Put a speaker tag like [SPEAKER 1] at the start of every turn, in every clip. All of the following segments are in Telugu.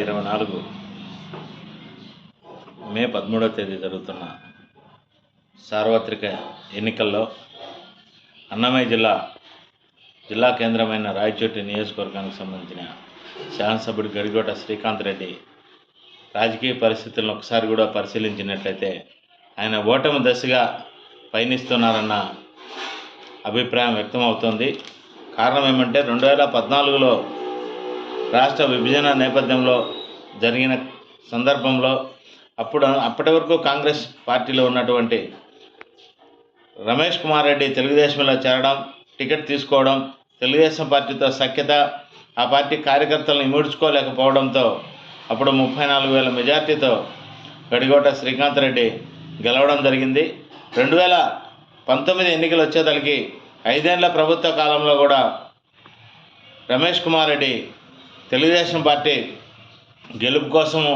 [SPEAKER 1] ఇరవై నాలుగు మే పదమూడవ తేదీ జరుగుతున్న సార్వత్రిక ఎన్నికల్లో అన్నమయ్య జిల్లా జిల్లా కేంద్రమైన రాయచోటి నియోజకవర్గానికి సంబంధించిన శాసనసభ్యుడు గడిగోట శ్రీకాంత్ రెడ్డి రాజకీయ పరిస్థితులను ఒకసారి కూడా పరిశీలించినట్లయితే ఆయన ఓటమి దశగా పయనిస్తున్నారన్న అభిప్రాయం వ్యక్తమవుతోంది. కారణం ఏమంటే రెండు వేల పద్నాలుగులో రాష్ట్ర విభజన నేపథ్యంలో జరిగిన సందర్భంలో అప్పుడు అప్పటి వరకు కాంగ్రెస్ పార్టీలో ఉన్నటువంటి రమేష్ కుమార్ రెడ్డి తెలుగుదేశంలో చేరడం టికెట్ తీసుకోవడం తెలుగుదేశం పార్టీతో సఖ్యత ఆ పార్టీ కార్యకర్తలను ఇముడ్చుకోలేకపోవడంతో అప్పుడు ముప్పై నాలుగు వేల మెజార్టీతో గడిగోట శ్రీకాంత్ రెడ్డి గెలవడం జరిగింది. రెండు వేల పంతొమ్మిది ఎన్నికలు వచ్చేతలకి ఐదేళ్ళ ప్రభుత్వ కాలంలో కూడా రమేష్ కుమార్ రెడ్డి తెలుగుదేశం పార్టీ గెలుపు కోసము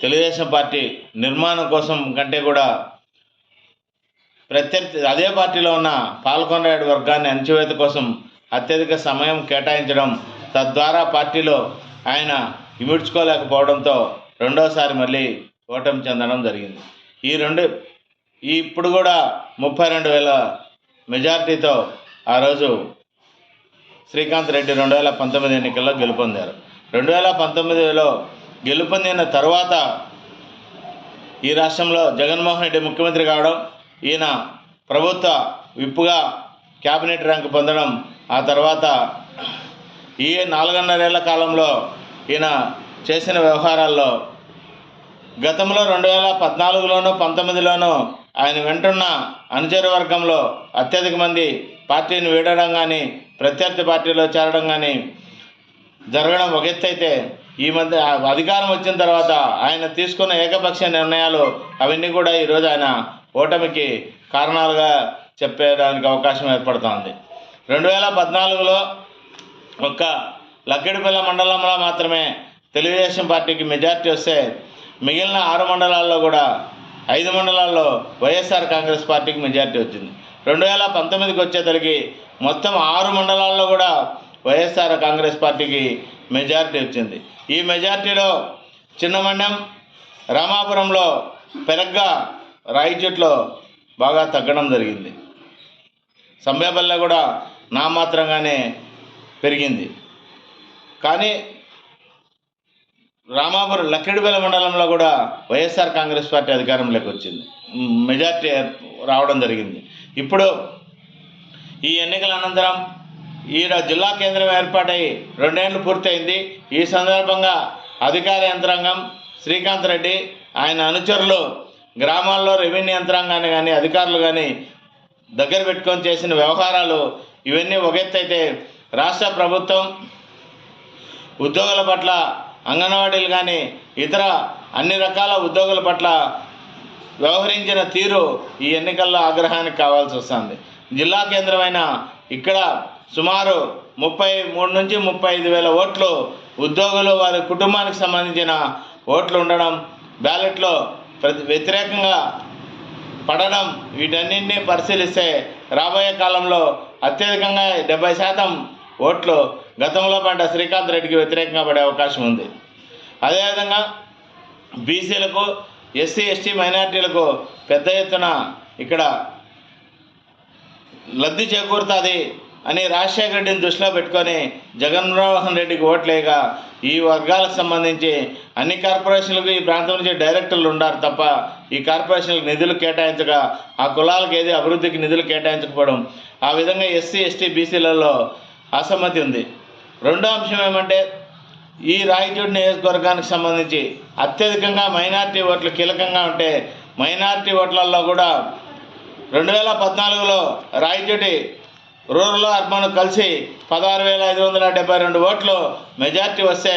[SPEAKER 1] తెలుగుదేశం పార్టీ నిర్మాణం కోసం కంటే కూడా ప్రత్యర్థి అదే పార్టీలో ఉన్న పాల్కొండరెడ్డి వర్గాన్ని అణచివేత కోసం అత్యధిక సమయం కేటాయించడం తద్వారా పార్టీలో ఆయన ఇమిడ్చుకోలేకపోవడంతో రెండోసారి మళ్ళీ ఓటమి చెందడం జరిగింది. ఈ రెండు ఈ ఇప్పుడు కూడా ముప్పై రెండు వేల మెజార్టీతో ఆ రోజు శ్రీకాంత్ రెడ్డి రెండు వేల పంతొమ్మిది ఎన్నికల్లో గెలుపొందారు. రెండు వేల పంతొమ్మిదిలో గెలుపొందిన తర్వాత ఈ రాష్ట్రంలో జగన్మోహన్ రెడ్డి ముఖ్యమంత్రి కావడం ఈయన ప్రభుత్వ విప్పుగా క్యాబినెట్ ర్యాంక్ పొందడం ఆ తర్వాత ఈ నాలుగున్నరేళ్ళ కాలంలో ఈయన చేసిన వ్యవహారాల్లో గతంలో రెండు వేల పద్నాలుగులోనూ పంతొమ్మిదిలోనూ ఆయన వెంటున్న అనుచర వర్గంలో అత్యధిక మంది పార్టీని వీడడం కానీ ప్రత్యర్థి పార్టీలో చేరడం కానీ జరగడం ఒక ఎత్తు అయితే ఈ మధ్య అధికారం వచ్చిన తర్వాత ఆయన తీసుకున్న ఏకపక్ష నిర్ణయాలు అవన్నీ కూడా ఈరోజు ఆయన ఓటమికి కారణాలుగా చెప్పేదానికి అవకాశం ఏర్పడుతోంది. రెండు వేల పద్నాలుగులో ఒక్క లక్కిడిపల్లి మండలంలో మాత్రమే తెలుగుదేశం పార్టీకి మెజార్టీ వస్తే మిగిలిన ఆరు మండలాల్లో కూడా ఐదు మండలాల్లో వైఎస్ఆర్ కాంగ్రెస్ పార్టీకి మెజార్టీ వచ్చింది. రెండు వేల పంతొమ్మిదికి వచ్చేసరికి మొత్తం ఆరు మండలాల్లో కూడా వైఎస్ఆర్ కాంగ్రెస్ పార్టీకి మెజారిటీ వచ్చింది. ఈ మెజారిటీలో చిన్నమండం రామాపురంలో పెరగ్గా రాయి చెట్లో బాగా తగ్గడం జరిగింది. సంబేపల్లె కూడా నామాత్రంగానే పెరిగింది. కానీ రామాపురం లక్కిడిపల్లి మండలంలో కూడా వైఎస్ఆర్ కాంగ్రెస్ పార్టీ అధికారంలోకి వచ్చింది. మెజార్టీ రావడం జరిగింది. ఇప్పుడు ఈ ఎన్నికల అనంతరం ఈ జిల్లా కేంద్రం ఏర్పాటై రెండేళ్ళు పూర్తయింది. ఈ సందర్భంగా అధికార యంత్రాంగం శ్రీకాంత్ రెడ్డి ఆయన అనుచరులు గ్రామాల్లో రెవెన్యూ యంత్రాంగాన్ని కానీ అధికారులు కానీ దగ్గర పెట్టుకొని చేసిన వ్యవహారాలు ఇవన్నీ ఒక అయితే రాష్ట్ర ప్రభుత్వం ఉద్యోగుల పట్ల అంగన్వాడీలు కానీ ఇతర అన్ని రకాల ఉద్యోగుల పట్ల వ్యవహరించిన తీరు ఈ ఎన్నికల్లో ఆగ్రహానికి కావాల్సి వస్తుంది. జిల్లా కేంద్రమైన ఇక్కడ సుమారు ముప్పై మూడు నుంచి ముప్పై ఐదు వేల ఓట్లు ఉద్యోగులు వారి కుటుంబానికి సంబంధించిన ఓట్లు ఉండడం బ్యాలెట్లో ప్రతి వ్యతిరేకంగా పడడం వీటన్నింటినీ పరిశీలిస్తే రాబోయే కాలంలో అత్యధికంగా డెబ్బై శాతం ఓట్లు గతంలో పడ్డ శ్రీకాంత్ రెడ్డికి వ్యతిరేకంగా పడే అవకాశం ఉంది. అదేవిధంగా బీసీలకు ఎస్సీ ఎస్టీ మైనార్టీలకు పెద్ద ఎత్తున ఇక్కడ లబ్ధి చేకూరుతుంది అని రాజశేఖర రెడ్డిని దృష్టిలో పెట్టుకొని జగన్మోహన్ రెడ్డికి ఓట్లేగా ఈ వర్గాలకు సంబంధించి అన్ని కార్పొరేషన్లకు ఈ ప్రాంతం నుంచి డైరెక్టర్లు ఉండారు తప్ప ఈ కార్పొరేషన్లకు నిధులు కేటాయించక ఆ కులాలకు ఏది అభివృద్ధికి నిధులు కేటాయించకపోవడం. ఆ విధంగా ఎస్సీ ఎస్టీ బీసీలలో అసమ్మతి ఉంది. రెండో అంశం ఏమంటే ఈ రాయచూడు నియోజకవర్గానికి సంబంధించి అత్యధికంగా మైనార్టీ ఓట్లు కీలకంగా ఉంటే మైనార్టీ ఓట్లలో కూడా రెండు వేల పద్నాలుగులో రాయచూటి రూరల్ అర్బన్ కలిసి పదహారు వేల ఐదు వందల డెబ్బై రెండు ఓట్లు మెజార్టీ వస్తే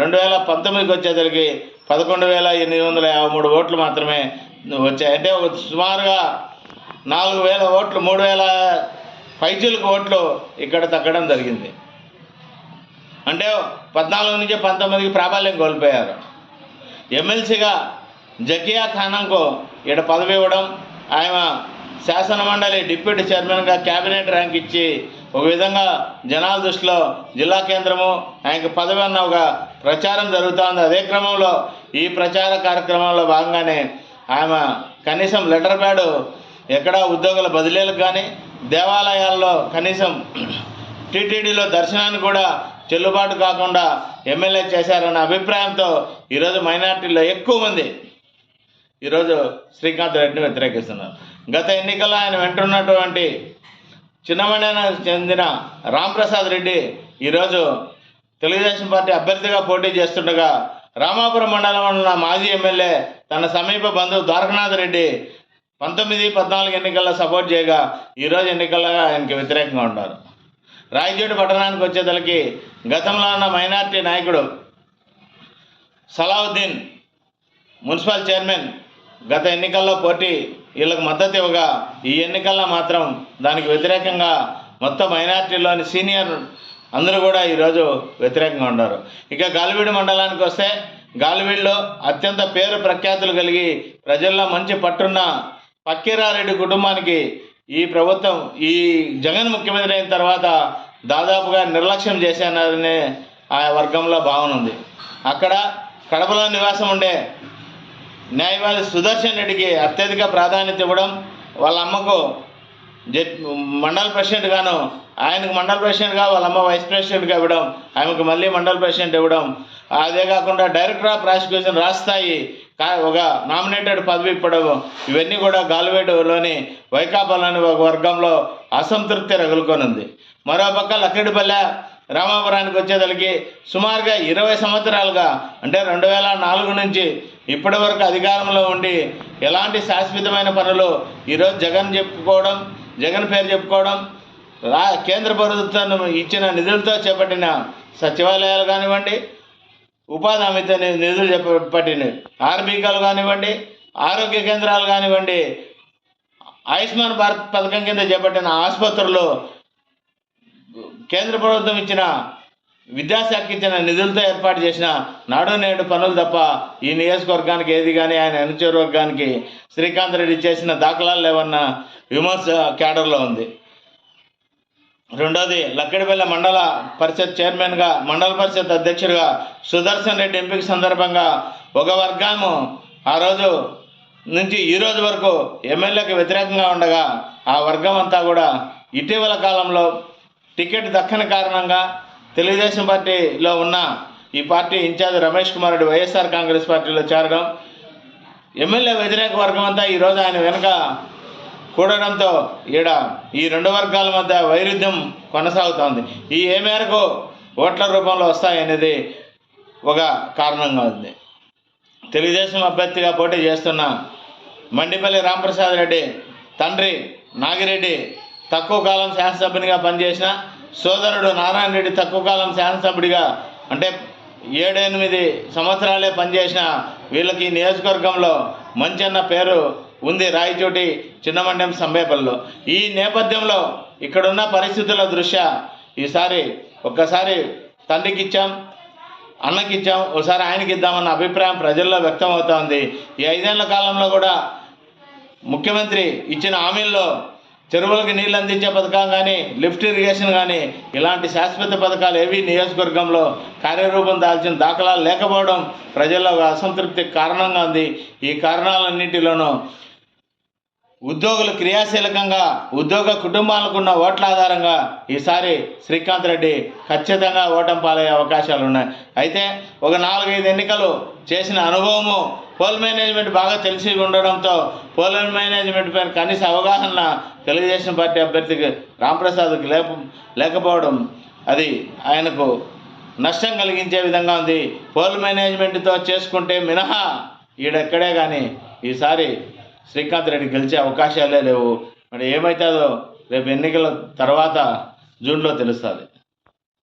[SPEAKER 1] రెండు వేల పంతొమ్మిదికి వచ్చేసరికి పదకొండు వేల ఎనిమిది వందల యాభై మూడు ఓట్లు మాత్రమే వచ్చాయి. అంటే ఒక సుమారుగా నాలుగు వేల ఓట్లు మూడు వేల పైచులకు ఓట్లు ఇక్కడ తగ్గడం జరిగింది. అంటే పద్నాలుగు నుంచి పంతొమ్మిదికి ప్రాబల్యం కోల్పోయారు. ఎమ్మెల్సీగా జకియా ఖానంకు ఇక్కడ పదవి ఇవ్వడం ఆయన శాసన మండలి డిప్యూటీ చైర్మన్గా క్యాబినెట్ ర్యాంక్ ఇచ్చి ఒక విధంగా జనాల దృష్టిలో జిల్లా కేంద్రము ఆయనకు పదవి అన్న ఒక ప్రచారం జరుగుతోంది. అదే క్రమంలో ఈ ప్రచార కార్యక్రమంలో భాగంగానే ఆమె కనీసం లెటర్ ప్యాడ్ ఎక్కడా ఉద్యోగుల బదిలీలకు కానీ దేవాలయాల్లో కనీసం టీటీడీలో దర్శనాన్ని కూడా చెల్లుబాటు కాకుండా ఎమ్మెల్యే చేశారన్న అభిప్రాయంతో ఈరోజు మైనార్టీలో ఎక్కువ మంది ఈరోజు శ్రీకాంత్ రెడ్డిని వ్యతిరేకిస్తున్నారు. గత ఎన్నికల్లో ఆయన వెంటున్నటువంటి చిన్నమండలానికి చెందిన రాంప్రసాద్ రెడ్డి ఈరోజు తెలుగుదేశం పార్టీ అభ్యర్థిగా పోటీ చేస్తుండగా రామాపురం మండలంలో ఉన్న మాజీ ఎమ్మెల్యే తన సమీప బంధువు ద్వారకనాథ్ రెడ్డి పంతొమ్మిది పద్నాలుగు ఎన్నికల్లో సపోర్ట్ చేయగా ఈరోజు ఎన్నికల్లో ఆయనకి వ్యతిరేకంగా ఉన్నారు. రాయచోటి పట్టణానికి వచ్చేదలకి గతంలో ఉన్న మైనార్టీ నాయకుడు సలావుద్దీన్ మున్సిపల్ చైర్మన్ గత ఎన్నికల్లో పోటీ వీళ్ళకి మద్దతు ఇవ్వగా ఈ ఎన్నికల్లో మాత్రం దానికి వ్యతిరేకంగా మొత్తం మైనార్టీలోని సీనియర్ అందరూ కూడా ఈరోజు వ్యతిరేకంగా ఉన్నారు. ఇక గాలివీడు మండలానికి వస్తే గాలివీడులో అత్యంత పేరు ప్రఖ్యాతులు కలిగి ప్రజల్లో మంచి పట్టున్న పక్కిరారెడ్డి కుటుంబానికి ఈ ప్రభుత్వం ఈ జగన్ ముఖ్యమంత్రి అయిన తర్వాత దాదాపుగా నిర్లక్ష్యం చేశారనే ఆ వర్గంలో భావన ఉంది. అక్కడ కడపలో నివాసం ఉండే న్యాయవాది సుదర్శన్ రెడ్డికి అత్యధిక ప్రాధాన్యత ఇవ్వడం వాళ్ళ అమ్మకు జడ్ మండల ప్రెసిడెంట్ గాను ఆయనకు మండల ప్రెసిడెంట్గా వాళ్ళ అమ్మ వైస్ ప్రెసిడెంట్గా ఇవ్వడం ఆమెకు మళ్ళీ మండల ప్రెసిడెంట్ ఇవ్వడం. అదే కాకుండా డైరెక్టర్ ఆఫ్ ప్రాసిక్యూషన్ రాస్తాయి కా ఒక నామినేటెడ్ పదవి ఇవ్వడం. ఇవన్నీ కూడా గాలివేడులోని వైకాపాలోని ఒక వర్గంలో అసంతృప్తి రగులుకొనుంది. మరోపక్క లక్కడిపల్లె రామాపురానికి వచ్చేదలికి సుమారుగా ఇరవై సంవత్సరాలుగా అంటే రెండు వేల నాలుగు నుంచి ఇప్పటి వరకు అధికారంలో ఉండి ఎలాంటి శాశ్వతమైన పనులు ఈరోజు జగన్ చెప్పుకోవడం జగన్ పేరు చెప్పుకోవడం రా కేంద్ర ప్రభుత్వం ఇచ్చిన నిధులతో చేపట్టిన సచివాలయాలు కానివ్వండి ఉపాధి హామీ నిధులు చేపట్టినవి ఆర్బీకాలు కానివ్వండి ఆరోగ్య కేంద్రాలు కానివ్వండి ఆయుష్మాన్ భారత్ పథకం కింద చేపట్టిన ఆసుపత్రులు కేంద్ర ప్రభుత్వం ఇచ్చిన విద్యాశాఖ ఇచ్చిన నిధులతో ఏర్పాటు చేసిన నాడు నేడు పనులు తప్ప ఈ నియోజకవర్గానికి ఏది కానీ ఆయన అనుచర వర్గానికి శ్రీకాంత్ రెడ్డి చేసిన దాఖలాలు లేవన్న విమర్శ క్యాడర్లో ఉంది. రెండోది లక్కడిపల్లె మండల పరిషత్ చైర్మన్గా మండల పరిషత్ అధ్యక్షుడిగా సుదర్శన్ రెడ్డి ఎంపిక సందర్భంగా ఒక వర్గము ఆ రోజు నుంచి ఈ రోజు వరకు ఎమ్మెల్యేకి వ్యతిరేకంగా ఉండగా ఆ వర్గం అంతా కూడా ఇటీవల కాలంలో టికెట్ దక్కని కారణంగా తెలుగుదేశం పార్టీలో ఉన్న ఈ party in-charge Ramesh Kumar Reddy YSR Congress పార్టీలో చేరడం ఎమ్మెల్యే వ్యతిరేక వర్గం అంతా ఈరోజు ఆయన వెనుక కూడడంతో ఈడ ఈ రెండు వర్గాల మధ్య వైరుధ్యం కొనసాగుతోంది. ఈ ఏ మేరకు ఓట్ల రూపంలో వస్తాయనేది ఒక కారణంగా ఉంది. తెలుగుదేశం అభ్యర్థిగా పోటీ చేస్తున్న మండిపల్లి రాంప్రసాద్ రెడ్డి తండ్రి నాగిరెడ్డి తక్కువ కాలం శాసనసభ్యునిగా పనిచేసిన సోదరుడు నారాయణ రెడ్డి తక్కువ కాలం శాసనసభ్యుడిగా అంటే ఏడెనిమిది సంవత్సరాలే పనిచేసిన వీళ్ళకి నియోజకవర్గంలో మంచన్న పేరు ఉంది రాయచోటి చిన్నమండెం సంబేపల్లిలో. ఈ నేపథ్యంలో ఇక్కడున్న పరిస్థితుల దృష్ట్యా ఈసారి ఒక్కసారి తండ్రికి ఇచ్చాం అన్నకి ఇచ్చాం ఒకసారి ఆయనకి ఇద్దామన్న అభిప్రాయం ప్రజల్లో వ్యక్తం ఈ ఐదేళ్ళ కాలంలో కూడా ముఖ్యమంత్రి ఇచ్చిన హామీల్లో చెరువులకు నీళ్ళు అందించే పథకం కానీ లిఫ్ట్ ఇరిగేషన్ కానీ ఇలాంటి శాశ్వత పథకాలు ఏవి నియోజకవర్గంలో కార్యరూపం దాల్చిన దాఖలాలు లేకపోవడం ప్రజల్లో అసంతృప్తి అసంతృప్తికి కారణంగా ఉంది. ఈ కారణాలన్నింటిలోనూ ఉద్యోగులు క్రియాశీలకంగా ఉద్యోగ కుటుంబాలకు ఉన్న ఓట్ల ఆధారంగా ఈసారి శ్రీకాంత్ రెడ్డి ఖచ్చితంగా ఓటం పాలయ్యే అవకాశాలు ఉన్నాయి. అయితే ఒక నాలుగైదు ఎన్నికలు చేసిన అనుభవము పోల్ మేనేజ్మెంట్ బాగా తెలిసి ఉండడంతో పోల్ మేనేజ్మెంట్ పైన కనీస అవగాహన తెలుగుదేశం పార్టీ అభ్యర్థికి రాంప్రసాద్కి లేక లేకపోవడం అది ఆయనకు నష్టం కలిగించే విధంగా ఉంది. పోల్ మేనేజ్మెంట్తో చేసుకుంటే మినహా ఈడెక్కడే కానీ ఈసారి శ్రీకాంత్ రెడ్డి గెలిచే అవకాశాలే లేవు. మరి ఏమవుతుందో రేపు ఎన్నికల తర్వాత జూన్లో తెలుస్తుంది.